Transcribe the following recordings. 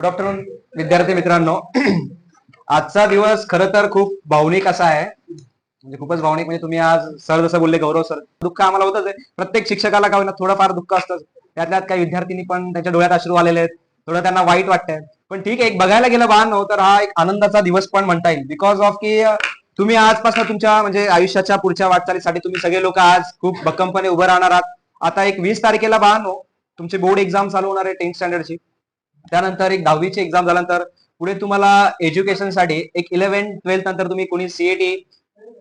Good afternoon विद्यार्थी मित्रांनो. आजचा दिवस खर तर खूप भावनिक असा आहे. म्हणजे खूपच भावनिक. म्हणजे तुम्ही आज सर जसं बोलले गौरव सर दुःख आम्हाला होतच आहे. प्रत्येक शिक्षकाला का होईना थोडंफार दुःख असतं. त्यातल्यात काही विद्यार्थिनी पण त्यांच्या डोळ्यात अश्रू आलेले आहेत. थोडं त्यांना वाईट वाटतंय. पण ठीक आहे एक बघायला गेलं बाळांनो तर हा एक आनंदाचा दिवस पण म्हणता येईल. बिकॉज ऑफ की तुम्ही आजपासून तुमच्या म्हणजे आयुष्याच्या पुढच्या वाटचालीसाठी तुम्ही सगळे लोक आज खूप भक्कमपणे उभं राहणार आहात. आता एक वीस तारखेला बाळांनो तुमची बोर्ड एक्झाम चालू होणार आहे टेन्थ स्टँडर्डची त्यानंतर एक दहावीची एक्झाम झाल्यानंतर पुढे तुम्हाला एज्युकेशनसाठी एक इलेव्हन ट्वेल्थ नंतर तुम्ही कोणी सीएटी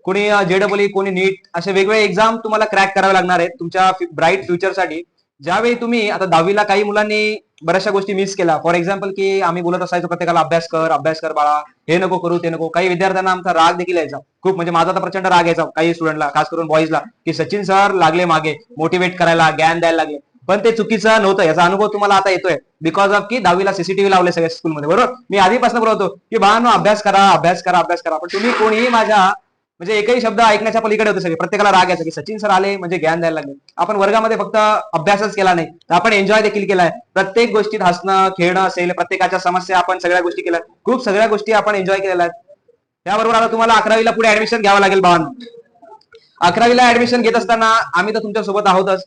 कोणी जेडब्ल्यू कोणी नीट असे वेगवेगळे एक्झाम तुम्हाला क्रॅक करावे लागणार आहेत तुमच्या ब्राईट फ्युचरसाठी ज्यावेळी तुम्ही आता दहावीला काही मुलांनी बऱ्याचशा गोष्टी मिस केल्या. फॉर एक्झाम्पल की आम्ही बोलत असायचो प्रत्येकाला अभ्यास कर अभ्यास कर बाळा हे नको करू ते नको. काही विद्यार्थ्यांना आमचा राग देखील यायचा. खूप म्हणजे माझा तर प्रचंड राग यायचा. काही स्टुडंटला खास करून बॉईजला की सचिन सर लागले मागे मोटिवेट करायला ज्ञान द्यायला लागले. पण ते चुकीचं नव्हतं. याचा अनुभव तुम्हाला आता येतोय. बिकॉज ऑफ की दहावीला सीसीटीव्ही लावले सगळ्या स्कूलमध्ये बरोबर? मी आधीपासून बोलतो की बाळांनो अभ्यास करा अभ्यास करा अभ्यास करा. पण तुम्ही कोणीही माझ्या म्हणजे एकही शब्द ऐकण्याच्या पलीकडे होते सगळे. प्रत्येकाला राग यायचा की सचिन सर आले म्हणजे ज्ञान द्यायला लागले. आपण वर्गामध्ये फक्त अभ्यासच केला नाही. तर आपण एन्जॉय देखील केलाय. प्रत्येक गोष्टीत हसणं खेळणं असेल प्रत्येकाच्या समस्या आपण सगळ्या गोष्टी केल्या खूप सगळ्या गोष्टी आपण एन्जॉय केलेल्या आहेत. त्याबरोबर आता तुम्हाला अकरावीला पुढे ऍडमिशन घ्यावं लागेल बाळांनो. अकरावीला ऍडमिशन घेत असताना आम्ही तर तुमच्यासोबत आहोतच.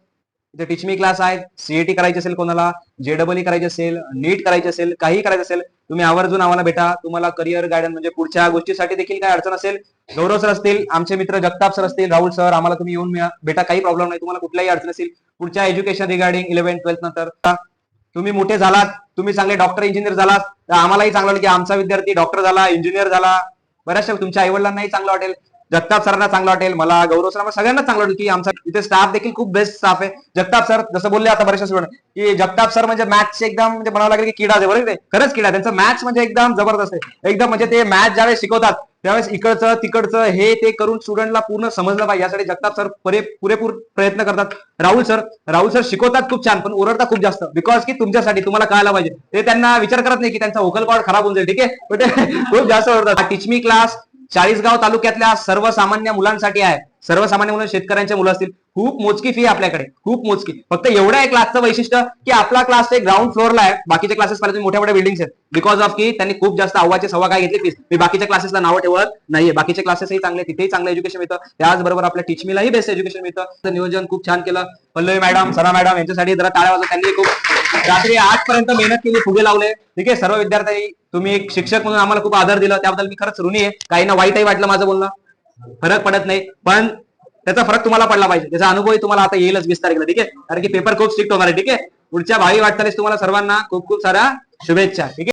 इथे टीच मी क्लास आहेत. सीएटी करायची असेल कोणाला जेडबल करायची असेल नीट करायची असेल काही करायचं असेल तुम्ही आवर्जून आम्हाला भेटा. तुम्हाला करिअर गायडन्स म्हणजे पुढच्या गोष्टीसाठी देखील काय अडचण असेल गौरव सर असतील आमचे मित्र जगताप सर असतील राहुल सर आम्हाला तुम्ही येऊन भेटा काही प्रॉब्लेम नाही. तुम्हाला कुठल्याही अडचण असेल पुढच्या एज्युकेशन रिगार्डिंग इलेव्हन ट्वेल्थ नंतर. तुम्ही मोठे झालात तुम्ही चांगले डॉक्टर इंजिनियर झालात तर आम्हालाही चांगलं वाटेल की आमचा विद्यार्थी डॉक्टर झाला इंजिनियर झाला. बऱ्याचशा तुमच्या आईवडिलांनाही चांगलं वाटेल. जगताप सरांना चांगलं वाटेल मला गौरव सरांना सगळ्यांना चांगलं वाटेल की आमचा इथे स्टाफ देखील खूप बेस्ट स्टाफ आहे. जगताप सर जसं बोलले आता बरेचशा स्टुडंट की जगताप सर म्हणजे मॅथ्स एकदम म्हणजे म्हणावं लागेल की किडा आहे बरोबर खरंच किडा त्यांचं मॅथ्स म्हणजे एकदम जबरदस्त आहे. एकदम म्हणजे ते मॅच ज्यावेळेस शिकवतात त्यावेळेस इकडचं तिकडचं हे ते करून स्टुडंटला पूर्ण समजलं पाहिजे. यासाठी जगताप सर पुरे पुरेपूर प्रयत्न करतात. राहुल सर राहुल सर शिकवतात खूप छान पण ओरडतात खूप जास्त बिकॉज की तुमच्यासाठी तुम्हाला कळायला पाहिजे. ते त्यांना विचार करत नाही की त्यांचा वोकल कॉर्ड खराब होऊन जाईल ठीक आहे? खूप जास्त ओरडतात. टीच मी क्लास चाळीसगाव तालुक्यातल्या सर्वसामान्य मुलांसाठी आहे. सर्वसामान्य मुलं शेतकऱ्यांचे मुलं असतील खूप मोजकी फी आपल्याकडे खूप मोजकी. फक्त एवढं आहे क्लासचं वैशिष्ट्य की आपला क्लास एक ग्राउंड फ्लोअरला आहे बाकीचे क्लासेस पाहिजे मोठ्या मोठ्या बिल्डिंग्स आहेत. बिकॉज ऑफ की त्यांनी खूप जास्त आव्हाचे सव्वा काय घेतली फीस मी बाकीच्या क्लासेसला नावं ठेवत नाहीये. बाकीचे क्लासेसही चांगले तिथेही चांगलं एज्युकेशन मिळतं. त्याचबरोबर आपल्या टीचमीलाही बेस्ट एज्युकेशन मिळतं. नियोजन खूप छान केलं. पल्लवी मॅडम सरा मॅडम यांच्यासाठी जरा टाळ्या वाजवत. त्यांनी खूप रात्री आठ पर्यंत मेहनत केली फुगे लावले. ठीक आहे सर्व विद्यार्थी तुम्ही एक शिक्षक म्हणून आम्हाला खूप आदर दिला. त्याबद्दल मी खरंच ऋणी आहे. काहींना वाईटही वाटलं माझं बोलणं. फरक पडत नाही. पण त्याचा फरक तुम्हाला पडला पाहिजे. त्याचा अनुभव तुम्हाला आता येईलच वीस तारखेला ठीक आहे? कारण की पेपर खूप स्ट्रिक्ट होणार आहे ठीक आहे? पुढच्या भावी वाटचालीस तुम्हाला सर्वांना खूप खूप साऱ्या शुभेच्छा ठीक आहे?